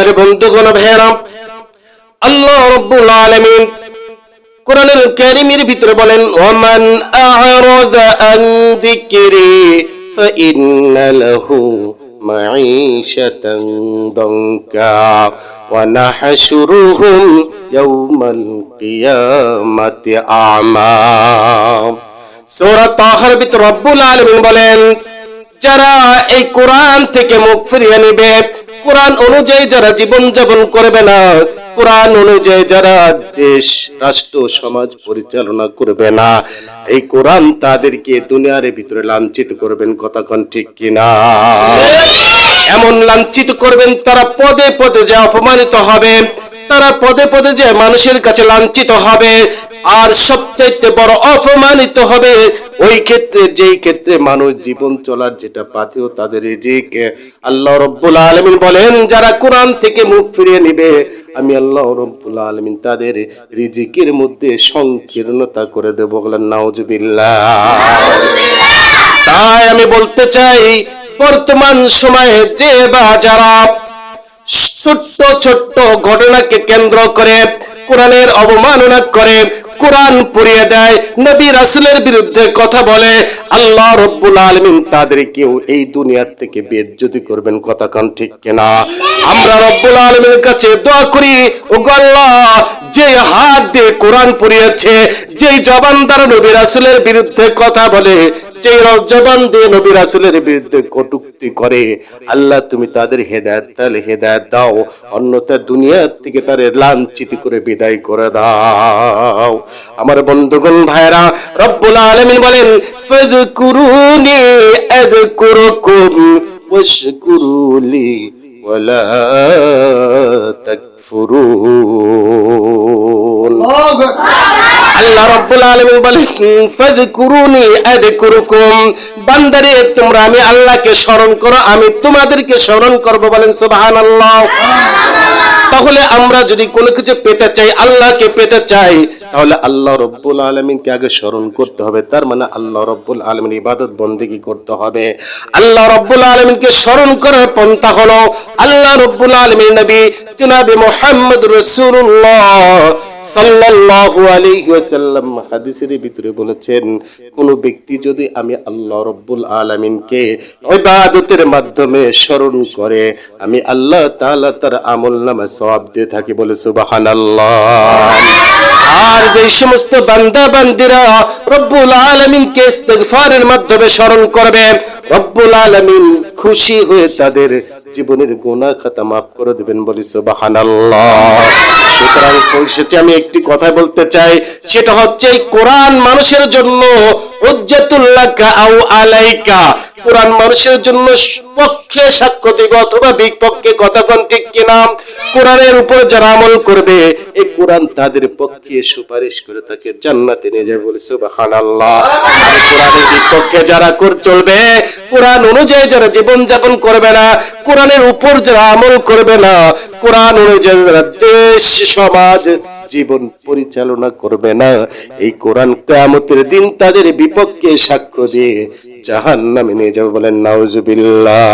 আমার বন্ধুগণ ভেড়া আল্লাহ রব্বুল আলামিন কোরআনুল কারীমের ভিতরে বলেন, ওমান আ'রাদা আন যিকরি লাহু মাঈশাতান দঙ্কা ওয়া নাহশুরুহুম ইয়াওমাল কিয়ামাতি আ'মা। সূরা তাহার ভিতরে রব্বুল আলামিন বলেন, যারা এই কোরআন থেকে মুখ ফিরিয়ে নেবে কোরআন অনুযায়ী যারা জীবন যাপন করবে না, কোরআন অনুযায়ী যারা দেশ, রাষ্ট্র, সমাজ পরিচালনা করবে না, এই কোরআন তাদেরকে দুনিয়ার ভিতরে লাঞ্ছিত করবেন কতক্ষণ ঠিক কিনা? এমন লাঞ্ছিত করবেন, তারা পদে পদে যে অপমানিত হবে, তারা পদে পদে যে মানুষের কাছে লাঞ্ছিত হবে আর সবচাইতে বড় অপমানিত হবে ওই ক্ষেত্রে যেই ক্ষেত্রে মানুষ জীবন চলার যেটা পাথেও তাদের রিজিক। আল্লাহ রব্বুল আলমিন বলেন যারা কোরআন থেকে মুখ ফিরিয়ে নিবে আমি আল্লাহ রব্বুল আলমিন তাদের রিজিকের মধ্যে সংকীর্ণতা করে দেবো। বলেন নাউজুবিল্লাহ। তাই আমি বলতে চাই বর্তমান সময়ে যে বা যারা ছোট্ট ছোট্ট ঘটনাকে কেন্দ্র করে কোরআনের অবমাননা করে কোরআন পুড়িয়ে দেয়, নবী রাসুলের বিরুদ্ধে কথা বলে, আল্লাহ রব্বুল আলমিন তাদেরকেও এই দুনিয়ার থেকে বেদ যদি করবেন কথা কান ঠিক কেনা? আমরা রব্বুল আলমীর কাছে দোয়া করি ও আল্লাহ, যে হাত দিয়ে কোরআন পুড়িয়েছে, যেই জবানদার নবী রাসুলের বিরুদ্ধে কথা বলে জবান দিয়ে নবী রাসুলের বিরুদ্ধে কটুক্তি করে। আল্লাহ, তুমি তাদের হেদায়ত তাহলে হেদায়ত দাও, অন্যথা দুনিয়ার থেকে তাদের লাঞ্ছিত করে বিদায় করে দাও। আমার বন্ধুগণ ভাইরা রব্বুল আলামিন বলেন, ফাযকুরুনি আযকুরুকুম ওয়াশকুরুলি ওয়ালা তাকফুরুন। আল্লাহ রাব্বুল আলামিন বলেন ফাযকুরুনি আযকুরুকুম। বান্দারে তোমরা আমি আল্লাহকে স্মরণ করো আমি তোমাদেরকে স্মরণ করব বলেন সুবহানাল্লাহ। তাহলে আমরা যদি কোনো কিছু পেতে চাই আল্লাহকে পেতে চাই তাহলে আল্লাহ রব্বুল আলমিনকে আগে স্মরণ করতে হবে। তার মানে আল্লাহ রব্বুল আলমিন ইবাদত বন্দেগি করতে হবে। আল্লাহ রব্বুল আলমিনকে স্মরণ করার পন্থা হলো আল্লাহ রব্বুল আলমিন নবী জনাবি মোহাম্মদ রসুল্লাহ সাল্লাল্লাহু আলাইহি ওয়াসাল্লাম হাদিসের ভিতরে বলেছেন, কোন ব্যক্তি যদি আমি আল্লাহ রব্বুল আলামিনকে ইবাদতের মাধ্যমে স্মরণ করে, আমি আল্লাহ তাআলা তার আমলনামা সওয়াব দিয়ে থাকি বলে সুবহানাল্লাহ। আর যে সমস্ত বান্দা বান্দিরা রব্বুল আলামিনকে ইস্তিগফারের মাধ্যমে স্মরণ করবে, রব্বুল আলামিন খুশি হয়ে তাদের জীবনের গুনাহ খাতা মাফ করে দিবেন বলি সুবহানাল্লাহ। সুতরাং পরিশেষে আমি একটি কথা বলতে চাই, সেটা হচ্ছে এই কোরআন মানুষের জন্য আও আলাইকা। কোরআন মানুষের জন্য পক্ষে সাক্ষ্য দিবে অথবা বিপক্ষে কতক্ষণ ঠিক কিনা? কোরআনের উপর যারা আমল করবে, এই কোরআন তাদের পক্ষে সুপারিশ করে তাকে জান্নাতে নিয়ে যাবে বলে সুবহানাল্লাহ। আর বিপক্ষে যারা কর চলবে, কোরআন অনুযায়ী যারা জীবন যাপন করবে না, কোরআনের উপর যারা আমল করবে না, কোরআন অনুযায়ী যারা দেশ, সমাজ, জীবন পরিচালনা করবে না, এই কোরআন কেয়ামতের দিন তাদের বিপক্ষে সাক্ষ্য দিয়ে জাহান নামে নিয়ে যাবে বলেন, নাউজুবিল্লাহ।